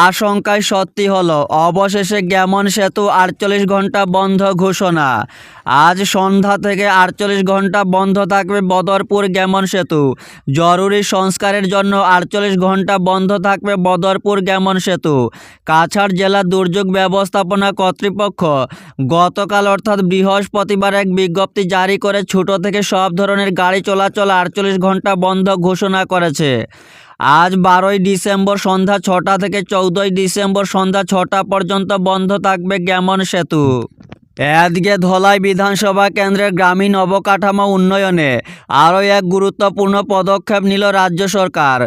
আশঙ্কায় সত্যি হলো, অবশেষে গ্যামন সেতু আটচল্লিশ ঘণ্টা বন্ধ ঘোষণা। আজ সন্ধ্যা থেকে আটচল্লিশ ঘণ্টা বন্ধ থাকবে বদরপুর গ্যামন সেতু। জরুরি সংস্কারের জন্য আটচল্লিশ ঘণ্টা বন্ধ থাকবে বদরপুর গ্যামন সেতু। কাছাড় জেলা দুর্যোগ ব্যবস্থাপনা কর্তৃপক্ষ, গতকাল অর্থাৎ বৃহস্পতিবার এক বিজ্ঞপ্তি জারি করে ছোট থেকে সব ধরনের গাড়ি চলাচল আটচল্লিশ ঘণ্টা বন্ধ ঘোষণা করেছে। আজ বারোই ডিসেম্বর সন্ধ্যা ছটা থেকে চৌদ্দই ডিসেম্বর সন্ধ্যা ছটা পর্যন্ত বন্ধ থাকবে গ্যামন সেতু? এদিকে ধলাই বিধানসভা কেন্দ্রের গ্রামীণ অবকাঠামো উন্নয়নে আরও এক গুরুত্বপূর্ণ পদক্ষেপ নিল রাজ্য সরকার।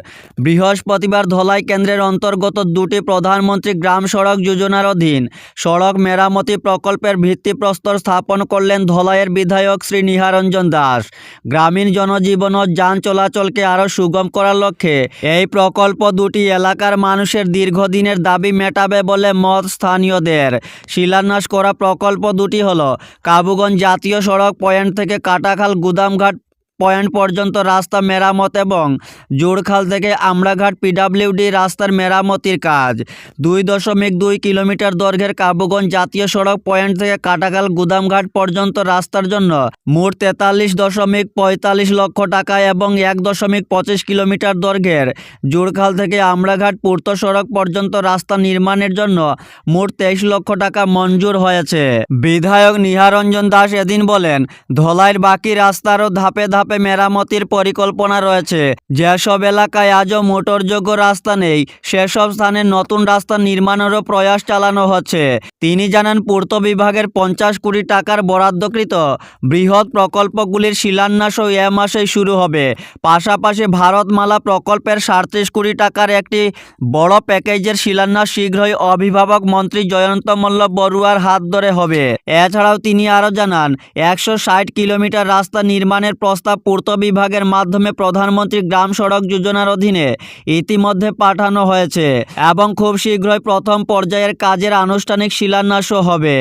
বৃহস্পতিবার ধলাই কেন্দ্রের অন্তর্গত দুটি প্রধানমন্ত্রী গ্রাম সড়ক যোজনার অধীন সড়ক মেরামতি প্রকল্পের ভিত্তিপ্রস্তর স্থাপন করলেন ধলাইয়ের বিধায়ক শ্রী নিহারঞ্জন দাস। গ্রামীণ জনজীবন ও যান চলাচলকে আরও সুগম করার লক্ষ্যে এই প্রকল্প দুটি এলাকার মানুষের দীর্ঘদিনের দাবি মেটাবে বলে মত স্থানীয়দের। শিলান্যাস করা প্রকল্প দুটি হল। কাবুগঞ্জ জাতীয় সড়ক পয়েন্ট থেকে কাটাখাল গুদামঘাট পয়েন্ট পর্যন্ত রাস্তা মেরামত এবং জোড়খাল থেকে আমড়াঘাট পিডাব্লিউডি রাস্তার মেরামতির কাজ। দুই দশমিক দুই কিলোমিটার দৈর্ঘ্যের কাবুগঞ্জ জাতীয় সড়ক পয়েন্ট থেকে কাটাখাল গুদামঘাট পর্যন্ত রাস্তার জন্য মোট তেতাল্লিশ দশমিক পঁয়তাল্লিশ লক্ষ টাকা এবং এক দশমিক পঁচিশ কিলোমিটার দৈর্ঘ্যের জোড়খাল থেকে আমড়াঘাট পূর্ত সড়ক পর্যন্ত রাস্তা নির্মাণের জন্য মোট তেইশ লক্ষ টাকা মঞ্জুর হয়েছে। বিধায়ক নিহারঞ্জন দাস এদিন বলেন, ধলাইয়ের বাকি রাস্তারও ধাপে ধাপে মেরামতির পরিকল্পনা রয়েছে। যেসব এলাকায় আজও মোটরযোগ্য রাস্তা নেই, সেসব স্থানে নতুন রাস্তা নির্মাণেরও প্রয়াস চালানো হচ্ছে। তিনি জানান, পূর্ত বিভাগের পঞ্চাশ কোটি টাকার বরাদ্দকৃত বৃহৎ প্রকল্পগুলির শিলান্যাসও এ মাসেই শুরু হবে। পাশাপাশি ভারতমালা প্রকল্পের সাড়ত্রিশ কোটি টাকার একটি বড় প্যাকেজের শিলান্যাস শীঘ্রই অভিভাবক মন্ত্রী জয়ন্ত মল্ল বড়ুয়ার হাত ধরে হবে। এছাড়াও তিনি আরও জানান, একশো ষাট কিলোমিটার রাস্তা নির্মাণের প্রস্তাব পূর্ত বিভাগের মাধ্যমে প্রধানমন্ত্রী গ্রাম সড়ক যোজনার অধীনে ইতিমধ্যে পাঠানো হয়েছে এবং খুব শীঘ্রই প্রথম পর্যায়ের কাজের আনুষ্ঠানিক শিলান্যাসও হবে।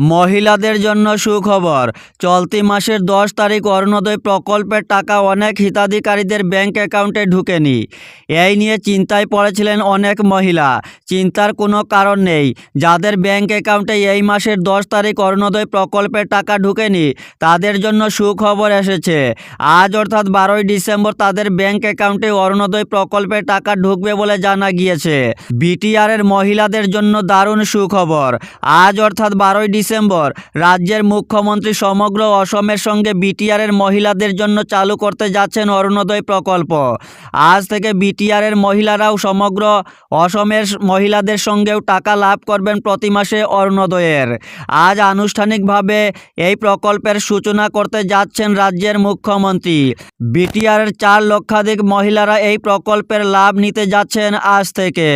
মহিলাদের জন্য সুখবর। চলতি মাসের দশ তারিখ অরুণোদয় প্রকল্পের টাকা অনেক হিতাধিকারীদের ব্যাংক অ্যাকাউন্টে ঢুকেনি। এই নিয়ে চিন্তায় পড়েছিলেন অনেক মহিলা। চিন্তার কোনো কারণ নেই। যাদের ব্যাংক অ্যাকাউন্টে এই মাসের দশ তারিখ অরুণোদয় প্রকল্পের টাকা ঢুকেনি, তাদের জন্য সুখবর এসেছে। আজ অর্থাৎ বারোই ডিসেম্বর তাদের ব্যাংক অ্যাকাউন্টে অরুণোদয় প্রকল্পের টাকা ঢুকবে বলে জানা গিয়েছে। বিটিআরের মহিলাদের জন্য দারুণ সুখবর। আজ অর্থাৎ বারোই ডিসেম্বর। রাজ্যের মুখ্যমন্ত্রী সমগ্র অসমের সঙ্গে বিটিআরের মহিলাদের জন্য চালু করতে যাচ্ছেন অরুণোদয় প্রকল্প। আজ থেকে বিটিআরের মহিলারাও সমগ্র অসমের মহিলাদের সঙ্গেও টাকা লাভ করবেন প্রতি মাসে অরুণোদয়ের। আজ আনুষ্ঠানিকভাবে এই প্রকল্পের সূচনা করতে যাচ্ছেন রাজ্যের মুখ্যমন্ত্রী। বিটিআরের চার লক্ষাধিক মহিলারা এই প্রকল্পের লাভ নিতে যাচ্ছেন আজ থেকে।